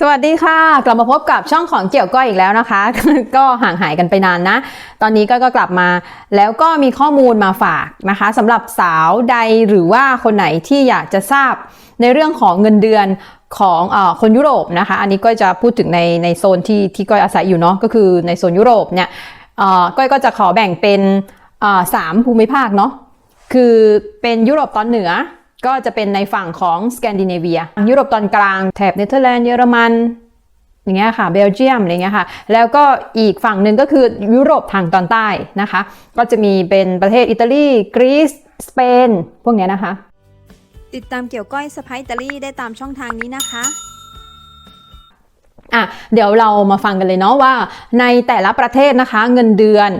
สวัสดีค่ะ กลับมาพบกับช่องของเกี่ยวก้อยอีกแล้วนะคะ ก็ห่างหายกันไปนานนะ ตอนนี้ก็ก็กลับมาแล้วก็มีข้อมูลมาฝากนะคะสำหรับสาวใดหรือว่าคนไหนที่อยากจะทราบในเรื่องของเงินเดือนของเออคนยุโรปนะคะ อันนี้ก็จะพูดถึงในในโซนที่ที่ก้อยอาศัยอยู่เนาะก็คือในโซนยุโรปเนี่ยเออก้อยก็จะขอแบ่งเป็นเออสามภูมิภาคเนาะคือเป็นยุโรปตอนเหนือ ก็จะเป็นในฝั่งของสแกนดิเนเวียยุโรปตอนกลางแถบเนเธอร์แลนด์เยอรมันอย่างเงี้ยค่ะเบลเยียมอะไรเงี้ยค่ะแล้วก็อีกฝั่งหนึ่งก็คือยุโรปทางตอนใต้นะคะ ก็จะมีเป็นประเทศอิตาลีกรีซสเปนพวกเนี้ยนะคะ ติดตามเกี่ยวก้อยสไปอิตาลีได้ตามช่องทางนี้นะคะอะเดี๋ยวเรามาฟังกันเลยเนาะว่าในแต่ละประเทศนะคะเงินเดือน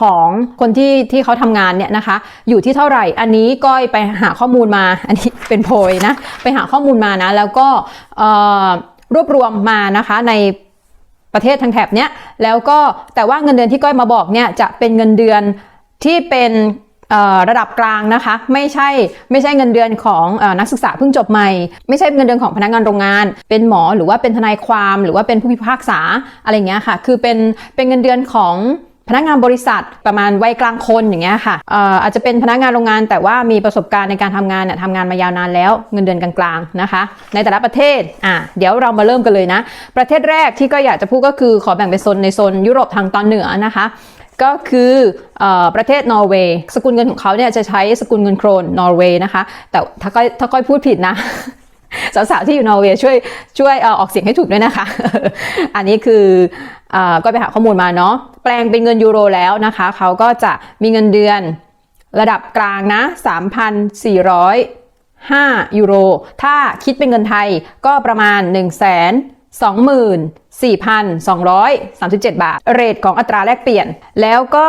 ของคนที่ที่เขาทำงานเนี่ยนะคะ อยู่ที่เท่าไหร่ อันนี้ก้อยไปหาข้อมูลมา อันนี้เป็นโพยนะ ไปหาข้อมูลมานะ แล้วก็รวบรวมมานะคะในประเทศทางแถบเนี้ย แล้วก็แต่ว่าเงินเดือนที่ก้อยมาบอกเนี่ยจะเป็นเงินเดือนที่เป็นระดับกลางนะคะ ไม่ใช่ไม่ใช่เงินเดือนของอนักศึกษาเพิ่งจบใหม่ ไม่ใช่เงินเดือนของพนักงานโรงงาน เป็นหมอหรือว่าเป็นทนายความหรือว่าเป็นผู้พิพากษาอะไรเงี้ยค่ะ คือเป็นเป็นเงินเดือนของ พนักงานบริษัทประมาณวัยกลางคนอย่างเงี้ยค่ะอาจจะเป็นพนักงานโรงงาน แต่ว่ามีประสบการณ์ในการทำงานเนี่ยทำงานมายาวนานแล้วเงินเดือนกลางๆนะคะ ในแต่ละประเทศอะเดี๋ยวเรามาเริ่มกันเลยนะ ประเทศแรกที่ก็อยากจะพูดก็คือขอแบ่งเป็นโซนในโซนยุโรปทางตอนเหนือนะคะก็คืออประเทศนอร์เวย์สกุลเงินของเขาเนี่ยจะใช้สกุลเงินโครนนอร์เวย์นะคะ แต่ถ้าก้อยถ้าก้อยพูดผิดนะสาวๆที่อยู่นอร์เวย์ช่วยช่วยออกเสียงให้ถูกด้วยนะคะ อันนี้คือ ก็ไปหาข้อมูลมาเนาะแปลงเป็นเงินยูโรแล้วนะคะเขาก็จะมีเงินเดือนระดับกลางนะ 3,405 ยูโร ถ้าคิดเป็นเงินไทยก็ประมาณ1 2 4,237 บาท เรทของอัตราแลกเปลี่ยน แล้วก็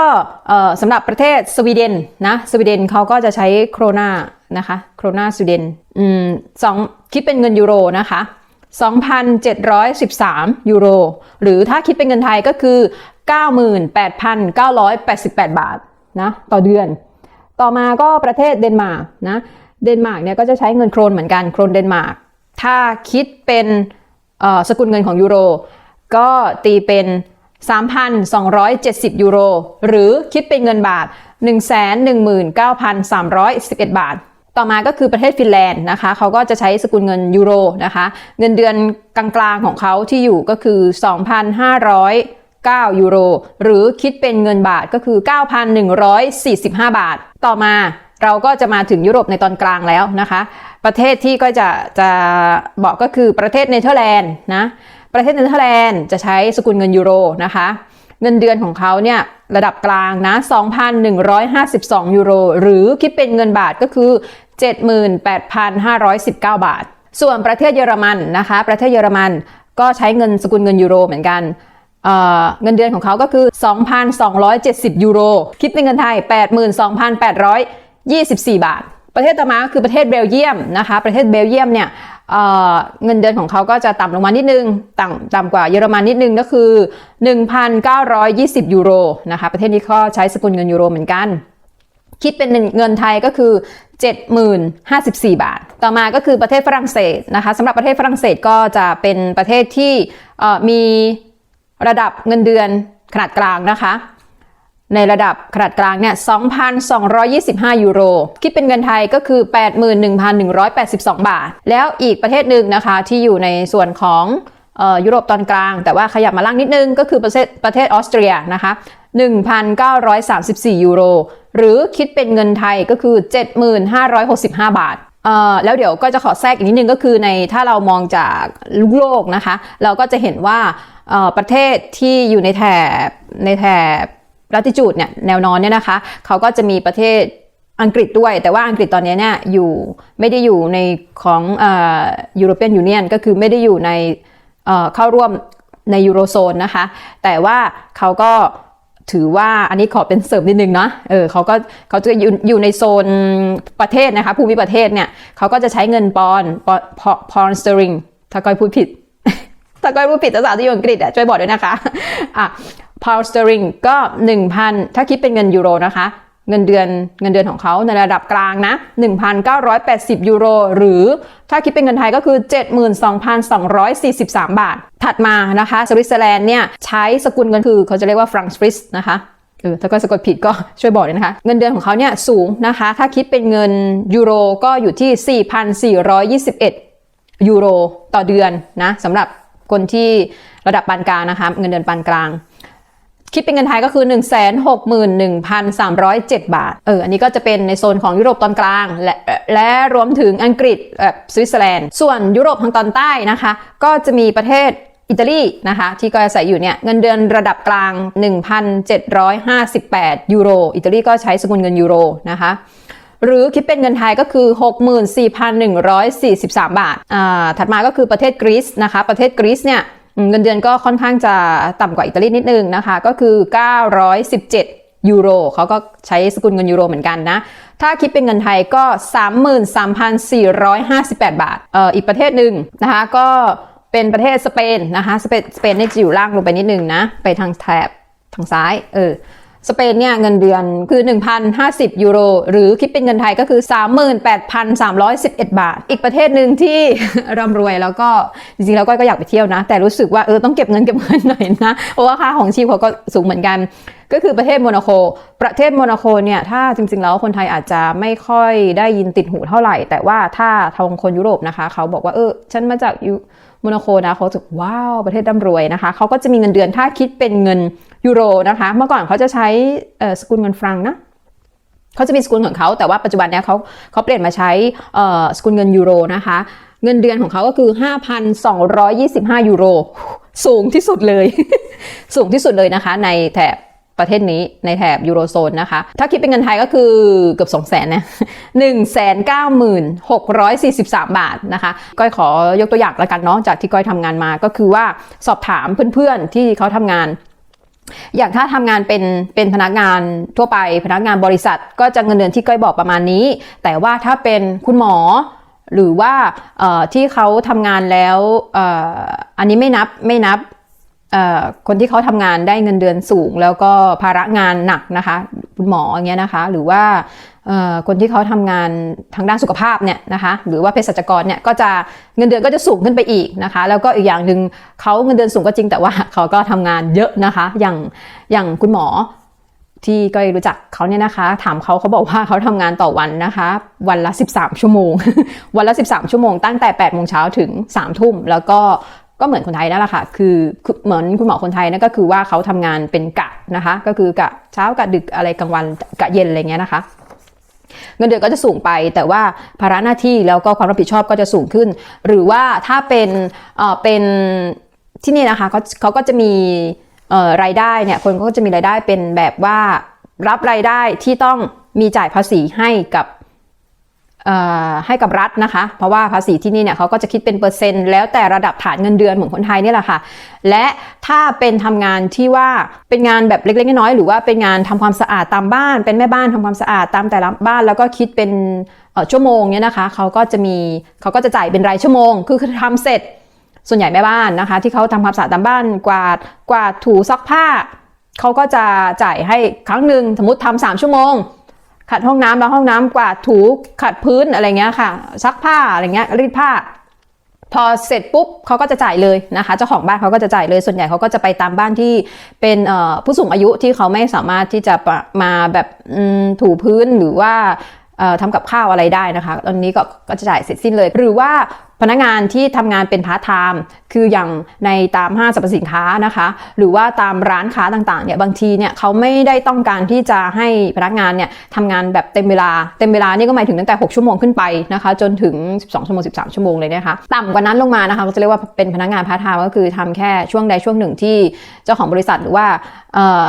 สำหรับประเทศสวีเดนนะ สวีเดนเขาก็จะใช้โครนานะคะ โครนาสวีเดน อืมสองคิดเป็นเงินยูโรนะคะ 2,713 ยูโร หรือถ้าคิดเป็นเงินไทยก็คือ 98,988 บาทนะต่อเดือน ต่อมาก็ประเทศเดนมาร์กนะเดนมาร์กเนี่ยก็จะใช้เงินโครนเหมือนกันโครนเดนมาร์กถ้าคิดเป็นสกุลเงินของยูโร ก็ตีเป็น 3,270 ยูโร หรือคิดเป็นเงินบาท 119,311 บาท ต่อมาก็คือประเทศฟินแลนด์นะคะเขาก็จะใช้สกุลเงินยูโรนะคะ เงินเดือนกลางๆของเขาที่อยู่ก็คือ 2,509 ยูโร หรือคิดเป็นเงินบาทก็คือ 9,145 บาท ต่อมาเราก็จะมาถึงยุโรปในตอนกลางแล้วนะคะ ประเทศที่ก็จะจะบอกก็คือประเทศเนเธอร์แลนด์นะ ประเทศเนเธอร์แลนด์จะใช้สกุลเงินยูโรนะคะ เงินเดือนของเขาเนี่ยระดับกลางนะ 2,152 ยูโร หรือคิดเป็นเงินบาทก็คือ 78,519 บาท ส่วนประเทศเยอรมันนะคะ ประเทศเยอรมันก็ใช้เงินสกุลเงินยูโรเหมือนกันเเงินเดือนของเขาก็คือ 2,270 ยูโร คิดเป็นเงินไทย 82,824 บาท ประเทศต่อมาคือประเทศเบลเยียมนะคะ ประเทศเบลเยียมเนี่ยเเงินเดือนของเขาก็จะต่ำลงมานิดนึง ต่ำต่ำกว่าเยอรมันนิดนึงก็คือ 1,920 ยูโรนะคะ ประเทศนี้ก็ใช้สกุลเงินยูโรเหมือนกัน คิดเป็นเงินไทยก็คือ 70,054 บาท ต่อมาก็คือประเทศฝรั่งเศสนะคะสำหรับประเทศฝรั่งเศสก็จะเป็นประเทศที่มีระดับเงินเดือนขนาดกลางนะคะ ในระดับขนาดกลางเนี่ย 2,225 ยูโร คิดเป็นเงินไทยก็คือ 81,182 บาท แล้วอีกประเทศหนึ่งนะคะที่อยู่ในส่วนของออยุโรปตอนกลาง แต่ว่าขยับมาล่างนิดนึงก็คือประเทศประเทศออสเตรียนะคะ 1,934 ยูโร หรือคิดเป็นเงินไทยก็คือ 7,565 บาทเอ่อแล้วเดี๋ยวก็จะขอแทรกอีกนิดนึงก็คือในถ้าเรามองจากลูกโลกนะคะ เราก็จะเห็นว่าเอ่อประเทศที่อยู่ในแถบในแถบลัติจูดเนี่ยแนวนอนเนี่ยนะคะ เขาก็จะมีประเทศอังกฤษด้วย แต่ว่าอังกฤษตอนนี้เนี่ยอยู่ไม่ได้อยู่ในของเอ่อยูโรเปียนยูเนียนก็คือไม่ได้อยู่ในเอ่อเข้าร่วมในยูโรโซนนะคะ แต่ว่าเขาก็ ถือว่าอันนี้ขอเป็นเสริมนิดนึงเนาะเออเขาก็เขาจะอยู่อยู่ในโซนประเทศนะคะภูมิประเทศเนี่ยเขาก็จะใช้เงินปอนด์ปอนปอนสเตอริงถ้าก้อยพูดผิด ถ้าก้อยพูดผิดภาษาที่อยู่อังกฤษอะช่วยบอกด้วยนะคะอะ pound sterling ก็ 1,000 ถ้าคิดเป็นเงินยูโรนะคะ เงินเดือนเงินเดือนของเขาในระดับกลางนะ 1,980 ยูโร หรือถ้าคิดเป็นเงินไทยก็คือ 72,243 บาท ถัดมานะคะสวิตเซอร์แลนด์เนี่ยใช้สกุลเงินคือเขาจะเรียกว่าฟรังสวิสนะคะเออถ้าก็สะกดผิดก็ช่วยบอกเลยนะคะ เงินเดือนของเขาเนี่ยสูงนะคะ ถ้าคิดเป็นเงินยูโรก็อยู่ที่ 4,421 ยูโรต่อเดือนนะสำหรับคนที่ระดับปานกลางนะคะเงินเดือนปานกลาง คิดเป็นเงินไทยก็คือ 161,307 บาท เออ อันนี้ก็จะเป็นในโซนของยุโรปตอนกลาง และและรวมถึงอังกฤษสวิตเซอร์แลนด์ ส่วนยุโรปทางตอนใต้นะคะ ก็จะมีประเทศอิตาลีนะคะที่ก็อาศัยอยู่เนี่ยเงินเดือนระดับกลาง 1,758 ยูโร อิตาลีก็ใช้สกุลเงินยูโรนะคะหรือคิดเป็นเงินไทยก็คือ 64,143 บาทอ่าถัดมาก็คือประเทศกรีซนะคะ ประเทศกรีซเนี่ย เงินเดือนก็ค่อนข้างจะต่ำกว่าอิตาลีนิดนึงนะคะ ก็คือ 917 ยูโรเขาก็ใช้สกุลเงินยูโรเหมือนกันนะ ถ้าคิดเป็นเงินไทยก็ 33,458 บาทเอ่ออีกประเทศหนึ่งนะคะก็เป็นประเทศสเปนนะคะสเปนสเปนนี่จะอยู่ล่างลงไปนิดนึงนะ ไปทางแถบทางซ้ายเออ สเปนเนี่ยเงินเดือนคือ 1,050 ยูโร หรือคิดเป็นเงินไทยก็คือ 38,311 บาท อีกประเทศหนึ่งที่ร่ำรวยแล้วก็จริงๆแล้วก็ก็อยากไปเที่ยวนะ แต่รู้สึกว่าเออต้องเก็บเงินเก็บเงินหน่อยนะ เพราะว่าค่าของชีพเขาก็สูงเหมือนกัน ก็คือประเทศโมนาโคประเทศโมนาโคเนี่ยถ้าจริงๆแล้วคนไทยอาจจะไม่ค่อยได้ยินติดหูเท่าไหร่ แต่ว่าถ้าทางคนยุโรปนะคะ เขาบอกว่าเออฉันมาจากยูโมนาโคนะเขาจะว้าวประเทศร่ำรวยนะคะเขาก็จะมีเงินเดือนถ้าคิดเป็นเงิน ยูโรนะคะ เมื่อก่อนเขาจะใช้สกุลเงินฟรังนะเขาจะมีสกุลของเขาแต่ว่าปัจจุบันเนี้ยเขาเขาเปลี่ยนมาใช้สกุลเงินยูโรนะคะ เงินเดือนของเขาก็คือ 5,225 ยูโร สูงที่สุดเลย สูงที่สุดเลยนะคะ ในแถบประเทศนี้ในแถบยูโรโซนนะคะ ถ้าคิดเป็นเงินไทยก็คือเกือบ 2 0 0 0 0 0นะ196,643บาทนะคะ ก้อยขอยกตัวอย่างละกันเนาะจากที่ก้อยทำงานมาก็คือว่าสอบถามเพื่อนๆที่เขาทำงาน อย่างถ้าทำงานเป็นเป็นพนักงานทั่วไปพนักงานบริษัท ก็จะเงินเดือนที่ก้อยบอกประมาณนี้ แต่ว่าถ้าเป็นคุณหมอ หรือว่าที่เขาทำงานแล้วอ,อันนี้ไม่นับไม่นับคนที่เขาทำงานได้เงินเดือนสูง แล้วก็ภาระงานหนักนะคะ คุณหมออย่างเงี้ยนะคะ หรือว่าคนที่เขาทำงานทางด้านสุขภาพเนี่ยนะคะหรือว่าเภสัชกรเนี่ยก็จะเงินเดือนก็จะสูงขึ้นไปอีกนะคะ แล้วก็อีกอย่างหนึ่งเขาเงินเดือนสูงก็จริงแต่ว่าเขาก็ทำงานเยอะนะคะ อย่างอย่างคุณหมอที่ก็รู้จักเขาเนี่ยนะคะ ถามเขาเขาบอกว่าเขาทำงานต่อวันนะคะ วันละ 13 ชั่วโมง วันละ 13 ชั่วโมงตั้งแต่8โมงเช้าถึง3ทุ่มแล้วก็ก็เหมือนคนไทยนั่นแหละค่ะ คือคือเหมือนคุณหมอคนไทยนั่นก็คือว่าเขาทำงานเป็นกะ นะคะ ก็คือกะเช้ากะดึกอะไรกลางวันกะเย็นอะไรเงี้ยนะคะเงินเดือนก็จะสูงไป แต่ว่าภาระหน้าที่แล้วก็ความรับผิดชอบก็จะสูงขึ้น หรือว่าถ้าเป็นเอ่อเป็นที่นี่นะคะเขาเขาก็จะมีเอ่อรายได้เนี่ยคนก็จะมีรายได้เป็นแบบว่ารับรายได้ที่ต้องมีจ่ายภาษีให้กับ ให้กับรัฐนะคะ เพราะว่าภาษีที่นี่เนี่ยเขาก็จะคิดเป็นเปอร์เซ็นต์แล้วแต่ระดับฐานเงินเดือนเหมือนคนไทยนี่แหละค่ะ และถ้าเป็นทำงานที่ว่าเป็นงานแบบเล็กๆน้อยๆหรือว่าเป็นงานทำความสะอาดตามบ้าน เป็นแม่บ้านทำความสะอาดตามแต่ละบ้าน แล้วก็คิดเป็นชั่วโมงเนี่ยนะคะเขาก็จะมีเขาก็จะจ่ายเป็นรายชั่วโมง คือคือทำเสร็จส่วนใหญ่แม่บ้านนะคะ ที่เขาทำความสะอาดตามบ้านกวาดกวาดถูซักผ้าเขาก็จะจ่ายให้ครั้งหนึ่งสมมติทำสามชั่วโมง ขัดห้องน้ำแล้วห้องน้ำกวาดถูขัดพื้นอะไรเงี้ยค่ะ ซักผ้าอะไรเงี้ยรีดผ้า พอเสร็จปุ๊บเขาก็จะจ่ายเลยนะคะ เจ้าของบ้านเขาก็จะจ่ายเลยส่วนใหญ่เขาก็จะไปตามบ้านที่เป็นผู้สูงอายุที่เขาไม่สามารถที่จะมาแบบถูพื้นหรือว่า ทำกับข้าวอะไรได้นะคะ ตอนนี้ก็ก็จะจ่ายเสร็จสิ้นเลย หรือว่าพนักงานที่ทำงานเป็นพาร์ทไทม์คืออย่างในตามห้างสรรพสินค้านะคะ หรือว่าตามร้านค้าต่างๆเนี่ยบางทีเนี่ยเขาไม่ได้ต้องการที่จะให้พนักงานเนี่ยทำงานแบบเต็มเวลาเต็มเวลานี่ก็หมายถึงตั้งแต่ 6 ชั่วโมงขึ้นไปนะคะ จนถึง 12 ชั่วโมง 13 ชั่วโมงเลยนะคะ ต่ำกว่านั้นลงมานะคะก็จะเรียกว่าเป็นพนักงานพาร์ทไทม์ก็คือทำแค่ช่วงใดช่วงหนึ่งที่เจ้าของบริษัทหรือว่าเอ่อ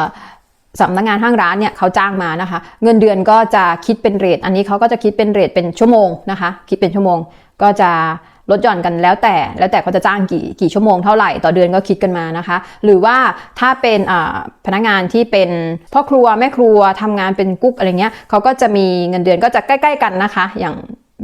สำนักงานห้างร้านเนี่ยเขาจ้างมานะคะ เงินเดือนก็จะคิดเป็นเรทอันนี้เขาก็จะคิดเป็นเรทเป็นชั่วโมงนะคะ คิดเป็นชั่วโมง ก็จะลดหย่อนกันแล้วแต่แล้วแต่เขาจะจ้างกี่กี่ชั่วโมงเท่าไหร่ต่อเดือนก็คิดกันมานะคะ หรือว่าถ้าเป็นพนักงานที่เป็นพ่อครัวแม่ครัวทำงานเป็นกุ๊กอะไรเงี้ยเขาก็จะมีเงินเดือนก็จะใกล้ ๆ กันนะคะ อย่าง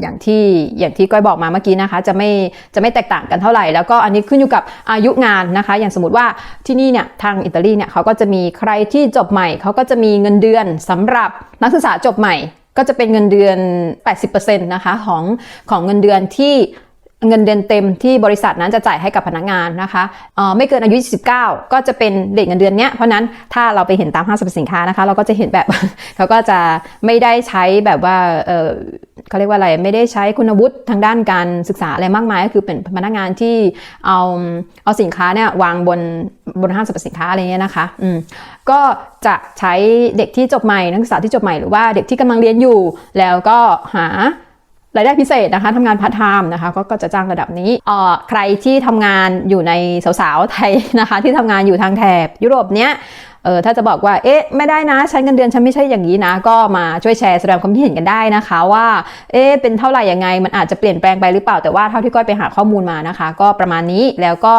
อย่างที่อย่างที่ก้อยบอกมาเมื่อกี้นะคะ จะไม่จะไม่แตกต่างกันเท่าไหร่ แล้วก็อันนี้ขึ้นอยู่กับอายุงานนะคะ อย่างสมมติว่าที่นี่เนี่ยทางอิตาลีเนี่ยเขาก็จะมีใครที่จบใหม่ เขาก็จะมีเงินเดือนสำหรับนักศึกษาจบใหม่ ก็จะเป็นเงินเดือน 80%นะคะของของเงินเดือนที่ เงินเดือนเต็มที่บริษัทนั้นจะจ่ายให้กับพนักงานนะคะเอ่อไม่เกินอายุ 29 ก็จะเป็นเด็กเงินเดือนเนี้ยเพราะนั้นถ้าเราไปเห็นตามห้างสรรพสินค้านะคะ เราก็จะเห็นแบบเขาก็จะไม่ได้ใช้แบบว่าเออเขาเรียกว่าอะไรไม่ได้ใช้คุณวุฒิทางด้านการศึกษาอะไรมากมายก็คือเป็นพนักงานที่เอาเอาสินค้าเนี่ยวางบนบนห้างสรรพสินค้าอะไรเงี้ยนะคะอืมก็จะใช้เด็กที่จบใหม่นักศึกษาที่จบใหม่หรือว่าเด็กที่กำลังเรียนอยู่แล้วก็หา รายได้พิเศษนะคะทำงานพาร์ทไทม์นะคะก็ก็จะจ้างระดับนี้เอ่อใครที่ทำงานอยู่ในสาวๆไทยนะคะ ที่ทำงานอยู่ทางแถบยุโรปเนี้ยเออถ้าจะบอกว่าเอ๊ะไม่ได้นะฉันเงินเดือนฉันไม่ใช่อย่างนี้นะ ก็มาช่วยแชร์แสดงความคิดเห็นกันได้นะคะว่าเอ๊ะเป็นเท่าไหร่ยังไง มันอาจจะเปลี่ยนแปลงไปหรือเปล่าแต่ว่าเท่าที่ก้อยไปหาข้อมูลมานะคะ ก็ประมาณนี้แล้วก็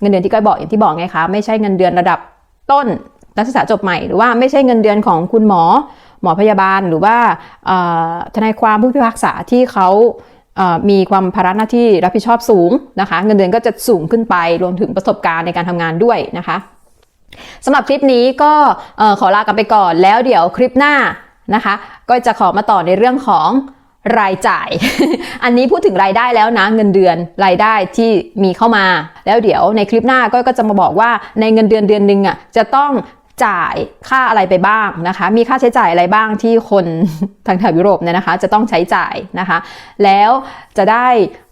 เงินเดือนที่ก้อยบอกอย่างที่บอกไงคะไม่ใช่เงินเดือนระดับต้นนักศึกษาจบใหม่หรือว่าไม่ใช่เงินเดือนของคุณหมอ หมอพยาบาลหรือว่าทนายความผู้พิพากษาที่เขาเอ่อมีความภาระหน้าที่รับผิดชอบสูงนะคะ เงินเดือนก็จะสูงขึ้นไปรวมถึงประสบการณ์ในการทำงานด้วยนะคะสำหรับคลิปนี้ก็ขอลากันไปก่อนแล้วเดี๋ยวคลิปหน้านะคะ ก็จะขอมาต่อในเรื่องของรายจ่าย อันนี้พูดถึงรายได้แล้วนะเงินเดือนรายได้ที่มีเข้ามา แล้วเดี๋ยวในคลิปหน้าก็จะมาบอกว่าในเงินเดือนเดือนหนึ่งอะจะต้อง จ่ายค่าอะไรไปบ้างนะคะ มีค่าใช้จ่ายอะไรบ้างที่คนทางแถบยุโรปเนี่ยนะคะ จะต้องใช้จ่ายนะคะ แล้วจะได้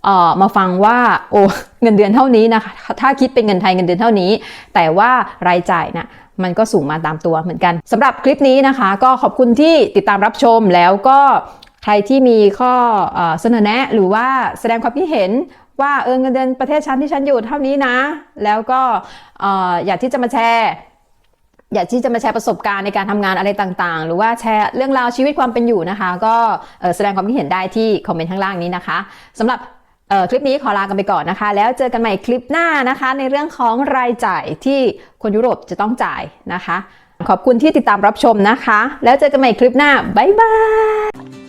อ่อมาฟังว่าโอ้เงินเดือนเท่านี้นะคะถ้าคิดเป็นเงินไทยเงินเดือนเท่านี้ แต่ว่ารายจ่ายน่ะมันก็สูงมาตามตัวเหมือนกันสำหรับคลิปนี้นะคะ ก็ขอบคุณที่ติดตามรับชมแล้วก็ใครที่มีข้อเสนอแนะ หรือว่าแสดงความคิดเห็นว่าเออเงินเดือนประเทศชั้นที่ฉันอยู่เท่านี้นะ แล้วก็เอ่ออยากที่จะมาแชร์ อยากที่จะมาแชร์ประสบการณ์ในการทำงานอะไรต่างๆ หรือว่าแชร์เรื่องราวชีวิตความเป็นอยู่นะคะ ก็แสดงความคิดเห็นได้ที่คอมเมนต์ข้างล่างนี้นะคะสำหรับคลิปนี้ขอลากันไปก่อนนะคะ แล้วเจอกันใหม่คลิปหน้านะคะ ในเรื่องของรายจ่ายที่คนยุโรปจะต้องจ่ายนะคะ ขอบคุณที่ติดตามรับชมนะคะ แล้วเจอกันใหม่คลิปหน้าบ๊ายบาย